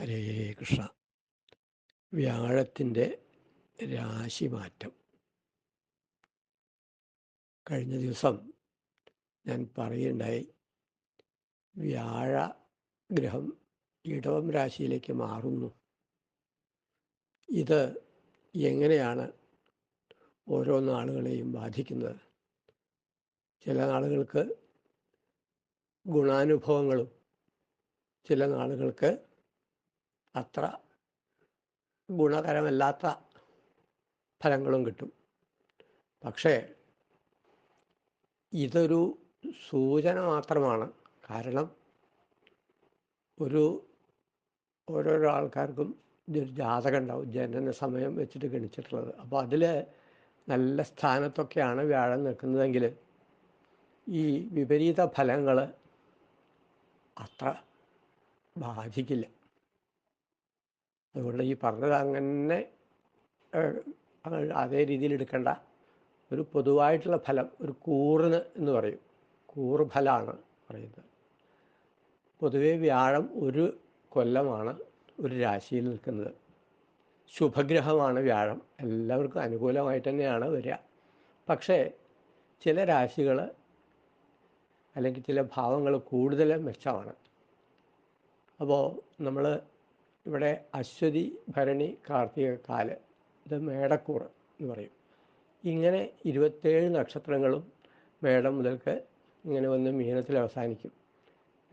ഹരേ കൃഷ്ണ. വ്യാഴത്തിന്റെ രാശിമാറ്റം. കഴിഞ്ഞ ദിവസം ഞാൻ പറയുണ്ടായി വ്യാഴ ഗ്രഹം ഇടവം രാശിയിലേക്ക് മാറുന്നു. ഇത് എങ്ങനെയാണ് ഓരോ നാളുകളെയും ബാധിക്കുന്നത്? ചില നാളുകൾക്ക് ഗുണാനുഭവങ്ങളും ചില നാളുകൾക്ക് അത്ര ഗുണകരമല്ലാത്ത ഫലങ്ങളും കിട്ടും. പക്ഷേ ഇതൊരു സൂചന മാത്രമാണ്. കാരണം ഒരു ഓരോരോ ആൾക്കാർക്കും ഇതൊരു ജാതകം ഉണ്ടാവും ജനന സമയം വെച്ചിട്ട് ഗണിച്ചിട്ടുള്ളത്. അപ്പോൾ അതിൽ നല്ല സ്ഥാനത്തൊക്കെയാണ് വ്യാഴം നിൽക്കുന്നതെങ്കിൽ ഈ വിപരീത ഫലങ്ങൾ അത്ര ബാധിക്കില്ല. അതുകൊണ്ട് ഈ പറഞ്ഞത് അങ്ങനെ അതേ രീതിയിൽ എടുക്കേണ്ട. ഒരു പൊതുവായിട്ടുള്ള ഫലം ഒരു കൂറിന് എന്ന് പറയും. കൂറുഫലമാണ് പറയുന്നത്. പൊതുവേ വ്യാഴം ഒരു കൊല്ലമാണ് ഒരു രാശിയിൽ നിൽക്കുന്നത്. ശുഭഗ്രഹമാണ് വ്യാഴം. എല്ലാവർക്കും അനുകൂലമായിട്ട് തന്നെയാണ് വരിക. പക്ഷേ ചില രാശികൾ അല്ലെങ്കിൽ ചില ഭാവങ്ങൾ കൂടുതൽ മെച്ചമാണ്. അപ്പോൾ നമ്മൾ ഇവിടെ അശ്വതി ഭരണി കാർത്തിക കാൽ ഇത് മേടക്കൂറ് എന്ന് പറയും. ഇങ്ങനെ ഇരുപത്തേഴ് നക്ഷത്രങ്ങളും മേടം മുതൽക്ക് ഇങ്ങനെ വന്ന് മീനത്തിൽ അവസാനിക്കും.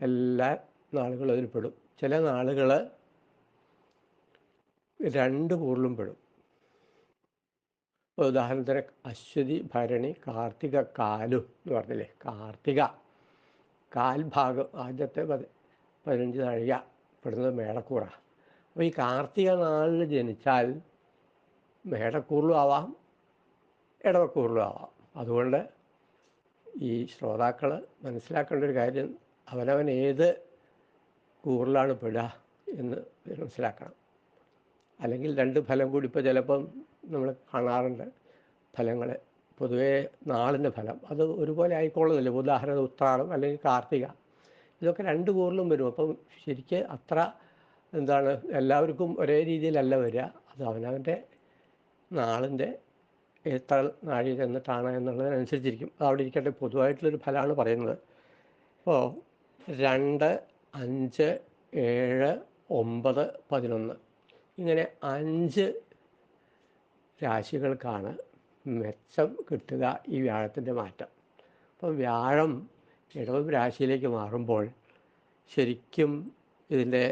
എല്ലാ നാളുകളും അതിൽ പെടും. ചില നാളുകൾ രണ്ട് കൂറിലും പെടും. ഉദാഹരണത്തിന് അശ്വതി ഭരണി കാർത്തിക കാലു എന്ന് പറഞ്ഞില്ലേ? കാർത്തിക കാൽഭാഗം ആദ്യത്തെ പതി പതിനഞ്ച് നാഴിക പെടുന്നത് മേടക്കൂറാണ്. അപ്പോൾ ഈ കാർത്തിക നാളിൽ ജനിച്ചാൽ മേടക്കൂറിലും ആവാം ഇടവക്കൂറിലും ആവാം അതുകൊണ്ട് ഈ ശ്രോതാക്കൾ മനസ്സിലാക്കേണ്ട ഒരു കാര്യം അവനവൻ ഏത് കൂറിലാണ് പെടുക എന്ന് മനസ്സിലാക്കണം. അല്ലെങ്കിൽ രണ്ട് ഫലം കൂടി ഇപ്പോൾ ചിലപ്പം നമ്മൾ കാണാറുണ്ട് ഫലങ്ങൾ പൊതുവേ നാളിന്റെ ഫലം. അത് ഒരുപോലെ ആയിക്കോളുന്നില്ല ഉദാഹരണം ഉത്രാടം അല്ലെങ്കിൽ കാർത്തിക. ഇതൊക്കെ രണ്ട് കൂറിലും വരും. അപ്പം ശരിക്ക് അത്ര എന്താണ് എല്ലാവർക്കും ഒരേ രീതിയിലല്ല വരിക. അത് അവനവന്റെ നാളിന്റെ എത്ര നാഴി എന്നിട്ടാണ് എന്നുള്ളതിനനുസരിച്ചിരിക്കും. അത് അവിടെ ഇരിക്കട്ടെ പൊതുവായിട്ടുള്ളൊരു ഫലമാണ് പറയുന്നത്. അപ്പോൾ രണ്ട് അഞ്ച് ഏഴ് ഒമ്പത് പതിനൊന്ന്. ഇങ്ങനെ അഞ്ച് രാശികൾക്കാണ് മെച്ചം കിട്ടുക ഈ വ്യാഴത്തിന്റെ മാറ്റം. അപ്പം വ്യാഴം ഇടവം രാശിയിലേക്ക് മാറുമ്പോൾ ശരിക്കും ഇതിന്റെ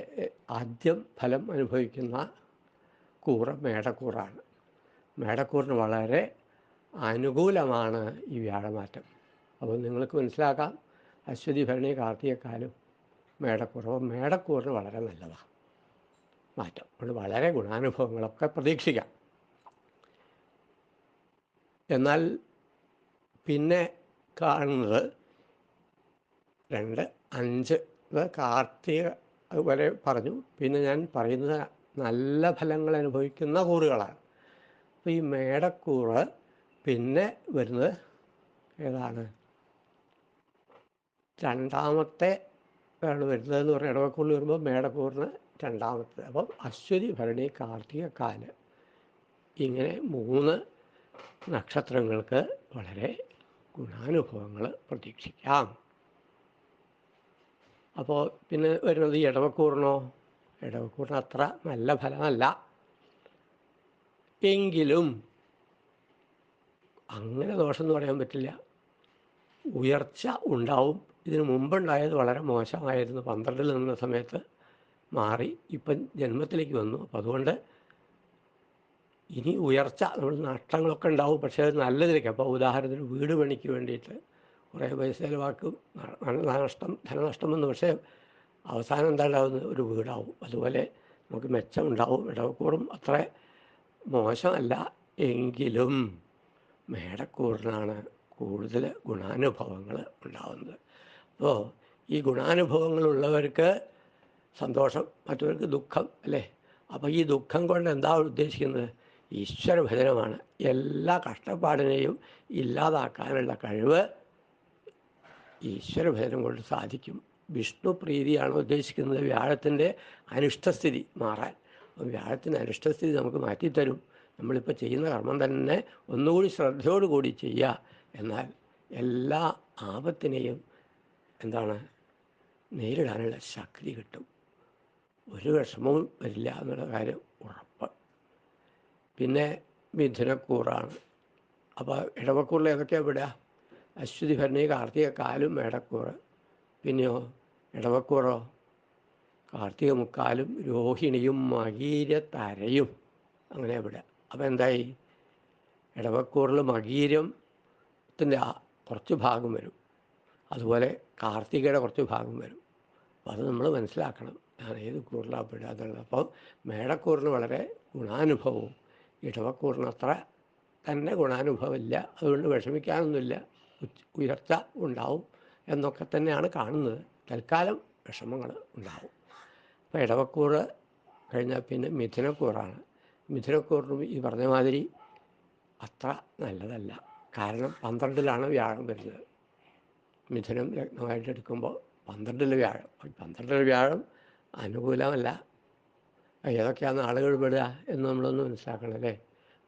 ആദ്യം ഫലം അനുഭവിക്കുന്ന കൂറ് മേടക്കൂറാണ്. മേടക്കൂറിന് വളരെ അനുകൂലമാണ് ഈ വ്യാഴമാറ്റം. അപ്പോൾ നിങ്ങൾക്ക് മനസ്സിലാക്കാം അശ്വതി ഭരണി കാർത്തികക്കാലും മേടക്കൂറ്. അപ്പോൾ മേടക്കൂറിന് വളരെ നല്ലതാണ് മാറ്റം. അതുകൊണ്ട് വളരെ ഗുണാനുഭവങ്ങളൊക്കെ പ്രതീക്ഷിക്കാം. എന്നാൽ പിന്നെ കാണുന്നത് രണ്ട് അഞ്ച് കാർത്തിക അതുപോലെ പറഞ്ഞു. പിന്നെ ഞാൻ പറയുന്നത് നല്ല ഫലങ്ങൾ അനുഭവിക്കുന്ന കൂറുകളാണ്. അപ്പോൾ ഈ മേടക്കൂറ് പിന്നെ വരുന്നത് ഏതാണ്? രണ്ടാമത്തെ ആണ് വരുന്നതെന്ന് പറഞ്ഞാൽ ഇടവക്കൂറിൽ വരുമ്പോൾ മേടക്കൂറിന് രണ്ടാമത്തെ അപ്പം അശ്വതി ഭരണി കാർത്തിക കാൽ ഇങ്ങനെ മൂന്ന് നക്ഷത്രങ്ങൾക്ക് വളരെ ഗുണാനുഭവങ്ങൾ പ്രതീക്ഷിക്കാം. അപ്പോൾ പിന്നെ വരുന്നത് ഇടവക്കൂറിനോ ഇടവക്കൂറിന് അത്ര നല്ല ഫലമല്ല. എങ്കിലും അങ്ങനെ ദോഷം എന്ന് പറയാൻ പറ്റില്ല. ഉയർച്ച ഉണ്ടാവും. ഇതിനു മുമ്പുണ്ടായത് വളരെ മോശമായിരുന്നു. പന്ത്രണ്ടിൽ നിന്ന സമയത്ത് മാറി ഇപ്പം ജന്മത്തിലേക്ക് വന്നു. അപ്പം അതുകൊണ്ട് ഇനി ഉയർച്ച നമ്മൾ നഷ്ടങ്ങളൊക്കെ ഉണ്ടാവും. പക്ഷേ അത് നല്ലതിലേക്ക്. അപ്പോൾ ഉദാഹരണത്തിന് വീട് പണിക്ക് വേണ്ടിയിട്ട് കുറേ പൈസ ചിലവാക്കും നഷ്ടം ധനനഷ്ടം വന്നു. പക്ഷേ അവസാനം എന്തായാലും ഒരു വീടാവും. അതുപോലെ നമുക്ക് മെച്ചമുണ്ടാവും. ഇടവക്കൂറും അത്ര മോശമല്ല. എങ്കിലും മേടക്കൂറിനാണ് കൂടുതൽ ഗുണാനുഭവങ്ങൾ ഉണ്ടാവുന്നത്. അപ്പോൾ ഈ ഗുണാനുഭവങ്ങളുള്ളവർക്ക് സന്തോഷം മറ്റവർക്ക് ദുഃഖം അല്ലേ? അപ്പോൾ ഈ ദുഃഖം കൊണ്ട് എന്താ ഉദ്ദേശിക്കുന്നത്? ഈശ്വരഭജനമാണ്. എല്ലാ കഷ്ടപ്പാടിനെയും ഇല്ലാതാക്കാനുള്ള കഴിവ് ഈശ്വരഭജനം കൊണ്ട് സാധിക്കും. വിഷ്ണു പ്രീതിയാണ് ഉദ്ദേശിക്കുന്നത്. വ്യാഴത്തിന്റെ അനിഷ്ടസ്ഥിതി മാറാൻ. അപ്പം വ്യാഴത്തിന്റെ അനിഷ്ടസ്ഥിതി നമുക്ക് മാറ്റിത്തരും. നമ്മളിപ്പോൾ ചെയ്യുന്ന കർമ്മം തന്നെ ഒന്നുകൂടി ശ്രദ്ധയോടുകൂടി ചെയ്യുക എന്നാൽ എല്ലാ ആപത്തിനെയും എന്താണ് നേരിടാനുള്ള ശക്തി കിട്ടും. ഒരു വിഷമവും വരില്ല എന്നുള്ള കാര്യം ഉറപ്പ്. പിന്നെ മിഥുനക്കൂറാണ്. അപ്പോൾ ഇടവക്കൂറിൽ ഏതൊക്കെയാണ് വിടുക? അശ്വതി ഭരണി കാർത്തിക കാലും മേടക്കൂറ് പിന്നെയോ ഇടവക്കൂറോ കാർത്തിക മുക്കാലും രോഹിണിയും മകീര തരയും അങ്ങനെ ഇവിടെ. അപ്പോൾ എന്തായി? ഇടവക്കൂറിൽ മകീരത്തിന്റെ കുറച്ച് ഭാഗം വരും. അതുപോലെ കാർത്തികയുടെ കുറച്ച് ഭാഗം വരും. അപ്പോൾ അത് നമ്മൾ മനസ്സിലാക്കണം. ഞാൻ ഏത് കൂറിലാണ് പെടുക അപ്പോൾ മേടക്കൂറിന് വളരെ ഗുണാനുഭവവും ഇടവക്കൂറിന് അത്ര തന്നെ ഗുണാനുഭവമില്ല. അതുകൊണ്ട് വിഷമിക്കാനൊന്നുമില്ല. ഉയർച്ച ഉണ്ടാവും എന്നൊക്കെ തന്നെയാണ് കാണുന്നത്. തൽക്കാലം വിഷമങ്ങൾ ഉണ്ടാവും. അപ്പോൾ ഇടവക്കൂർ കഴിഞ്ഞാൽ പിന്നെ മിഥുനക്കൂറാണ്. മിഥുനക്കൂറിനും ഈ പറഞ്ഞ മാതിരി അത്ര നല്ലതല്ല. കാരണം പന്ത്രണ്ടിലാണ് വ്യാഴം വരുന്നത്. മിഥുനം ലഗ്നമായിട്ട് എടുക്കുമ്പോൾ പന്ത്രണ്ടിൽ വ്യാഴം. അപ്പോൾ പന്ത്രണ്ടിലെ വ്യാഴം അനുകൂലമല്ല. ഏതൊക്കെയാണ് ആളുകൾ പെടുക എന്ന് നമ്മളൊന്ന് മനസ്സിലാക്കണം അല്ലേ?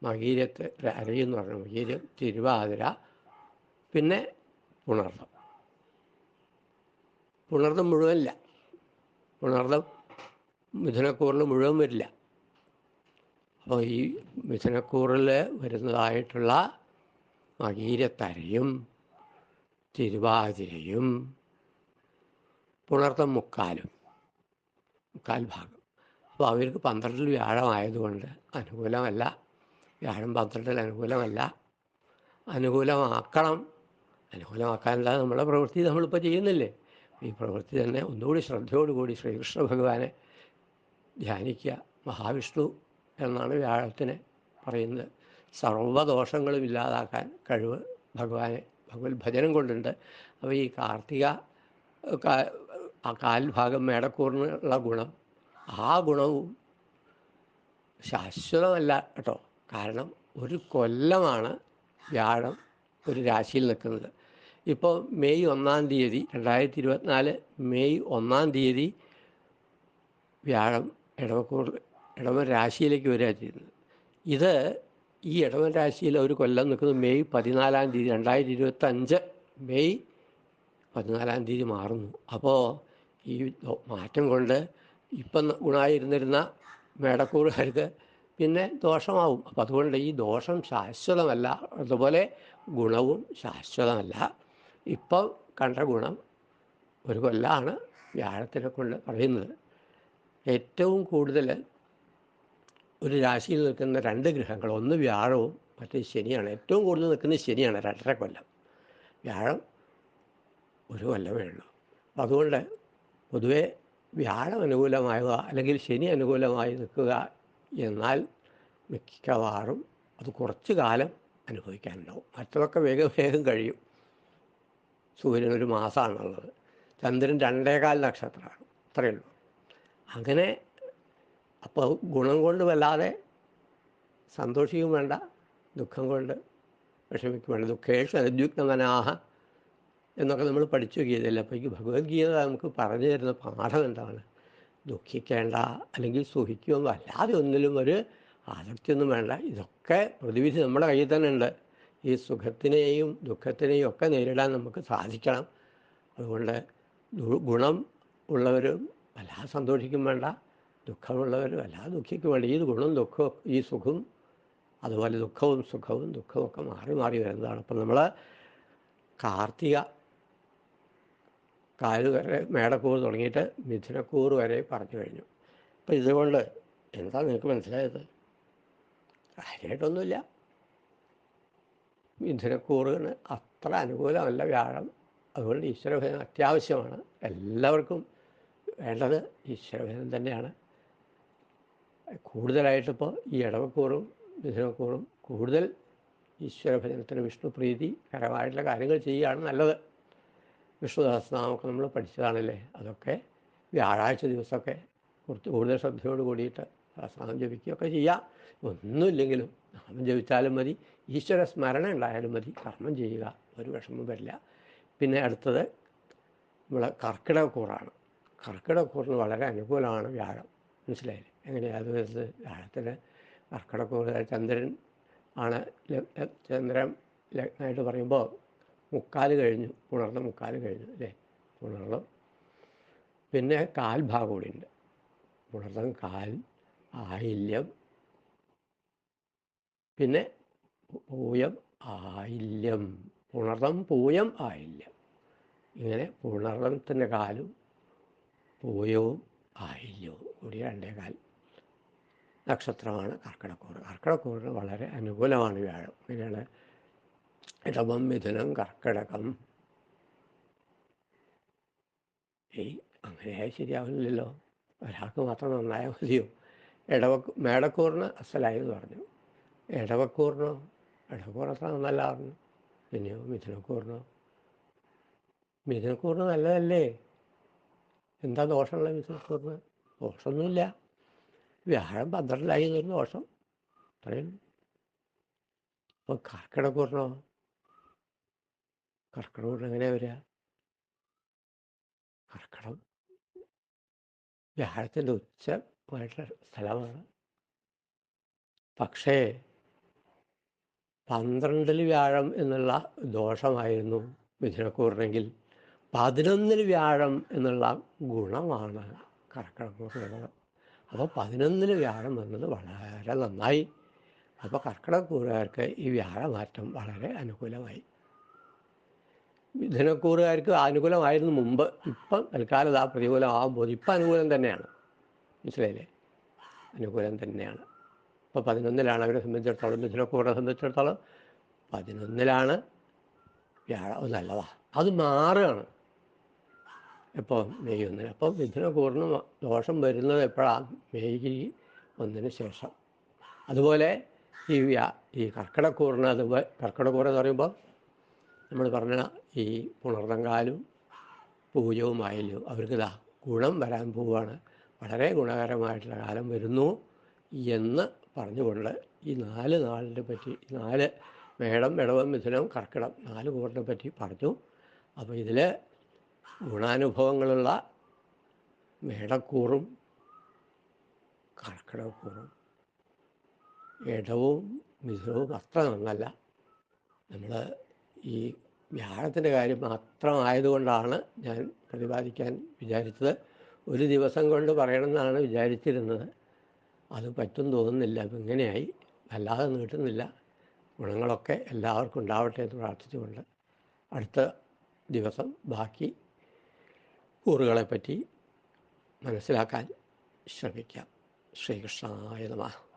മകീരത്ത് അരയെന്ന് പറഞ്ഞു. മകീരം തിരുവാതിര പിന്നെ പുണർദം. പുണർദം മുഴുവനില്ല. പുണർദം മിഥുനക്കൂറിൽ മുഴുവൻ വരില്ല. അപ്പോൾ ഈ മിഥുനക്കൂറിൽ വരുന്നതായിട്ടുള്ള മകീരത്തരയും തിരുവാതിരയും പുണർത്തം മുക്കാലും മുക്കാൽ ഭാഗം. അപ്പോൾ അവർക്ക് പന്ത്രണ്ടിൽ വ്യാഴമായതുകൊണ്ട് അനുകൂലമല്ല. വ്യാഴം പന്ത്രണ്ടിൽ അനുകൂലമല്ല. അനുകൂലമാക്കണം അനുകൂലമാക്കാനല്ലാതെ നമ്മളെ പ്രവൃത്തി നമ്മളിപ്പോൾ ചെയ്യുന്നില്ലേ? ഈ പ്രവൃത്തി തന്നെ ഒന്നുകൂടി ശ്രദ്ധയോടുകൂടി ശ്രീകൃഷ്ണ ഭഗവാനെ ധ്യാനിക്കുക മഹാവിഷ്ണു എന്നാണ് വ്യാഴത്തിന് പറയുന്നത്. സർവദോഷങ്ങളും ഇല്ലാതാക്കാൻ കഴിവ് ഭഗവാനെ ഭഗവത് ഭജനം കൊണ്ടുണ്ട്. അപ്പോൾ ഈ കാർത്തിക ആ കാൽഭാഗം മേടക്കൂറിനുള്ള ഗുണം ആ ഗുണവും ശാശ്വതമല്ല കേട്ടോ. കാരണം ഒരു കൊല്ലമാണ് വ്യാഴം ഒരു രാശിയിൽ നിൽക്കുന്നത്. ഇപ്പോൾ മെയ് ഒന്നാം തീയതി രണ്ടായിരത്തി ഇരുപത്തിനാല് മെയ് ഒന്നാം തീയതി വ്യാഴം ഇടവക്കൂർ ഇടവൻ രാശിയിലേക്ക് വരിക ഇത് ഈ ഇടവൻ രാശിയിൽ ഒരു കൊല്ലം നിൽക്കുന്നത് മെയ് പതിനാലാം തീയതി രണ്ടായിരത്തി ഇരുപത്തഞ്ച് മെയ് പതിനാലാം തീയതി മാറുന്നു. അപ്പോൾ ഈ മാറ്റം കൊണ്ട് ഇപ്പം ഗുണമായിരുന്നിരുന്ന മേടക്കൂറുകാർക്ക് പിന്നെ ദോഷമാവും. അപ്പം അതുകൊണ്ട് ഈ ദോഷം ശാശ്വതമല്ല. അതുപോലെ ഗുണവും ശാശ്വതമല്ല. ഇപ്പം കണ്ട ഗുണം ഒരു കൊല്ലാണ് വ്യാഴത്തിനെ കൊണ്ട് പറയുന്നത്. ഏറ്റവും കൂടുതൽ ഒരു രാശിയിൽ നിൽക്കുന്ന രണ്ട് ഗ്രഹങ്ങൾ ഒന്ന് വ്യാഴവും മറ്റേ ശനിയാണ്. ഏറ്റവും കൂടുതൽ നിൽക്കുന്നത് ശനിയാണ് രണ്ടര കൊല്ലം. വ്യാഴം ഒരു കൊല്ലമേ ഉള്ളൂ. അതുകൊണ്ട് പൊതുവേ വ്യാഴം അനുകൂലമാവുക അല്ലെങ്കിൽ ശനി അനുകൂലമായി നിൽക്കുക എന്നാൽ മിക്കവാറും അത് കുറച്ച് കാലം അനുഭവിക്കാനുണ്ടാവും. മറ്റതൊക്കെ വേഗം വേഗം കഴിയും. സൂര്യൻ ഒരു മാസമാണുള്ളത് ചന്ദ്രൻ രണ്ടേകാൽ നക്ഷത്രമാണ്. അത്രയേ ഉള്ളൂ. അങ്ങനെ അപ്പോൾ ഗുണം കൊണ്ട് വല്ലാതെ സന്തോഷിക്കും വേണ്ട ദുഃഖം കൊണ്ട് വിഷമിക്കും വേണ്ട. ദുഃഖേഷ അനുദ്യുഗ്നമനാഹ എന്നൊക്കെ നമ്മൾ പഠിച്ചു ഗീതയില്ല അപ്പോൾ ഈ ഭഗവത്ഗീത നമുക്ക് പറഞ്ഞു തരുന്ന പാഠം എന്താണ്? ദുഃഖിക്കേണ്ട അല്ലെങ്കിൽ സുഖിക്കുകയൊന്നും അല്ലാതെ ഒന്നിലും ഒരു ആസക്തിയൊന്നും വേണ്ട. ഇതൊക്കെ പ്രതിവിധി നമ്മുടെ കയ്യിൽ തന്നെ ഉണ്ട്. ഈ സുഖത്തിനെയും ദുഃഖത്തിനെയും ഒക്കെ നേരിടാൻ നമുക്ക് സാധിക്കണം. അതുകൊണ്ട് ഗുണം ഉള്ളവരും വല്ലാതെ സന്തോഷിക്കും വേണ്ട. ദുഃഖമുള്ളവരും വല്ലാതെ ദുഃഖിക്കും വേണ്ട. ഈ ഗുണം ദുഃഖവും ഈ സുഖം അതുപോലെ ദുഃഖവും സുഖവും ദുഃഖവും ഒക്കെ മാറി മാറി വരുന്നതാണ്. അപ്പം നമ്മൾ കാർത്തിക കാൽ വരെ മേടക്കൂർ തുടങ്ങിയിട്ട് മിഥുനക്കൂർ വരെ പറഞ്ഞു കഴിഞ്ഞു. അപ്പം ഇതുകൊണ്ട് എന്താ നിങ്ങൾക്ക് മനസ്സിലായത്? കാര്യമായിട്ടൊന്നുമില്ല. മിഥുനക്കൂറിന് അത്ര അനുകൂലമല്ല വ്യാഴം. അതുകൊണ്ട് ഈശ്വരഭജനം അത്യാവശ്യമാണ്. എല്ലാവർക്കും വേണ്ടത് ഈശ്വരഭജനം തന്നെയാണ്. കൂടുതലായിട്ടിപ്പോൾ ഈ ഇടവക്കൂറും മിഥുനക്കൂറും കൂടുതൽ ഈശ്വരഭജനത്തിന് വിഷ്ണുപ്രീതി കരമായിട്ടുള്ള കാര്യങ്ങൾ ചെയ്യുകയാണ് നല്ലത്. വിഷ്ണു സഹസ്രനാമൊക്കെ നമ്മൾ പഠിച്ചതാണല്ലേ? അതൊക്കെ വ്യാഴാഴ്ച ദിവസമൊക്കെ കുറച്ച് കൂടുതൽ ശ്രദ്ധയോട് കൂടിയിട്ട് സഹസ്രനാമം ജപിക്കുകയൊക്കെ ചെയ്യാം. ഒന്നുമില്ലെങ്കിലും നാമം ജപിച്ചാലും മതി. ഈശ്വര സ്മരണ ഉണ്ടായാലും മതി. കർമ്മം ചെയ്യുക. ഒരു വിഷമം വരില്ല. പിന്നെ അടുത്തത് നമ്മളെ കർക്കിടകക്കൂറാണ്. കർക്കിടകക്കൂറിന് വളരെ അനുകൂലമാണ് വ്യാഴം. മനസ്സിലായില്ലേ? എങ്ങനെയാണ് അത് വ്യാഴത്തിന് കർക്കിടക്കൂറ് ചന്ദ്രൻ ആണ് ചന്ദ്രൻ ലഗ്നമായിട്ട് പറയുമ്പോൾ മുക്കാൽ കഴിഞ്ഞു. ഉണർന്ന് മുക്കാൽ കഴിഞ്ഞു അല്ലേ? ഉണർന്ന് പിന്നെ കാൽഭാഗം കൂടി ഉണ്ട് ഉണർന്നം കാൽ ആയില്യം. പിന്നെ പൂയം ആയില്യം. പുണർന്നം പൂയം ആയില്യം. ഇങ്ങനെ പുണർന്നത്തിന്റെ കാലും പൂയവും ആയില്യവും കൂടി രണ്ടേകാൽ നക്ഷത്രമാണ് കർക്കിടക്കൂറ് കർക്കിടക്കൂറിന് വളരെ അനുകൂലമാണ് വ്യാഴം. ഇങ്ങനെയാണ് ഇടവം മിഥുനം കർക്കിടകം. ഏയ് അങ്ങനെയായി ശരിയാവില്ലല്ലോ. ഒരാൾക്ക് മാത്രം നന്നായാൽ മതിയോ? ഇടവക്ക് മേടക്കൂറിന് അസലായി എന്ന് പറഞ്ഞു. ഇടവക്കൂറിനോ ഇടവക്കൂർ നന്നല്ല പറഞ്ഞു പിന്നെയോ മിഥുനക്കൂറിനോ? മിഥുനക്കൂറിന് നല്ലതല്ലേ? എന്താ ദോഷമുള്ള മിഥുനക്കൂറിന്? ദോഷമൊന്നുമില്ല. വ്യാഴം പന്ത്രണ്ടിലായി എന്നൊരു ദോഷം. അത്രയും. അപ്പോൾ കർക്കിടക്കൂറിനോ? കർക്കിടകൂറിന് എങ്ങനെയാ വരിക? കർക്കിടം. വ്യാഴത്തിന്റെ ഉച്ചമായിട്ടുള്ള സ്ഥലമാണ് പക്ഷേ പന്ത്രണ്ടിൽ വ്യാഴം എന്നുള്ള ദോഷമായിരുന്നു മിഥുനക്കൂറിനെങ്കിൽ പതിനൊന്നിൽ വ്യാഴം എന്നുള്ള ഗുണമാണ് കർക്കിടക്കൂറിനുള്ളത് അപ്പോൾ പതിനൊന്നിൽ വ്യാഴം എന്നത് വളരെ നന്നായി. അപ്പോൾ കർക്കിടക്കൂറുകാർക്ക് ഈ വ്യാഴമാറ്റം വളരെ അനുകൂലമായി. മിഥുനക്കൂറുകാർക്ക് അനുകൂലമായിരുന്നു മുമ്പ്. ഇപ്പം തൽക്കാലം ആ പ്രതികൂലമാകുമ്പോൾ ഇപ്പം അനുകൂലം തന്നെയാണ്. മനസ്സിലായില്ലേ? അനുകൂലം തന്നെയാണ്. അപ്പോൾ പതിനൊന്നിലാണ് അവരെ സംബന്ധിച്ചിടത്തോളം മിഥുനക്കൂറിനെ സംബന്ധിച്ചിടത്തോളം പതിനൊന്നിലാണ് വ്യാഴം നല്ലതാ. അത് മാറുകയാണ്. ഇപ്പോൾ മെയ് ഒന്നിന്. അപ്പോൾ മിഥുനക്കൂറിന് ദോഷം വരുന്നത് എപ്പോഴാണ് മെയ് ഒന്നിന് ശേഷം. അതുപോലെ ഈ വ്യാ ഈ കർക്കിടക്കൂറിന് അതുപോലെ കർക്കിടക്കൂറെന്ന് പറയുമ്പോൾ നമ്മൾ പറഞ്ഞ ഈ പുണർന്നങ്കാലും പൂജവുമായല്ലോ അവർക്ക് അവർക്കിതാ ഗുണം വരാൻ പോവുകയാണ്. വളരെ ഗുണകരമായിട്ടുള്ള കാലം വരുന്നു എന്ന് പറഞ്ഞുകൊണ്ട് ഈ നാല് നാളിനെ പറ്റി നാല് മേടം ഇടവം മിഥുനം കർക്കിടം നാല് കൂറിനെ പറ്റി പറഞ്ഞു. അപ്പോൾ ഇതിൽ ഗുണാനുഭവങ്ങളുള്ള മേടക്കൂറും കർക്കിടക്കൂറും ഇടവും മിഥുനവും അത്ര നന്നല്ല. നമ്മൾ ഈ വ്യാഴത്തിന്റെ കാര്യം മാത്രമായതുകൊണ്ടാണ് ഞാൻ പ്രതിപാദിക്കാൻ വിചാരിച്ചത്. ഒരു ദിവസം കൊണ്ട് പറയണമെന്നാണ് വിചാരിച്ചിരുന്നത്. അത് പറ്റും തോന്നുന്നില്ല. അപ്പം ഇങ്ങനെയായി. അല്ലാതെ നീട്ടുന്നില്ല. ഗുണങ്ങളൊക്കെ എല്ലാവർക്കും ഉണ്ടാവട്ടെ എന്ന് പ്രാർത്ഥിച്ചുകൊണ്ട് അടുത്ത ദിവസം ബാക്കി കൂറുകളെപ്പറ്റി മനസ്സിലാക്കാൻ ശ്രമിക്കാം. ശ്രീകൃഷ്ണായ നമഃ.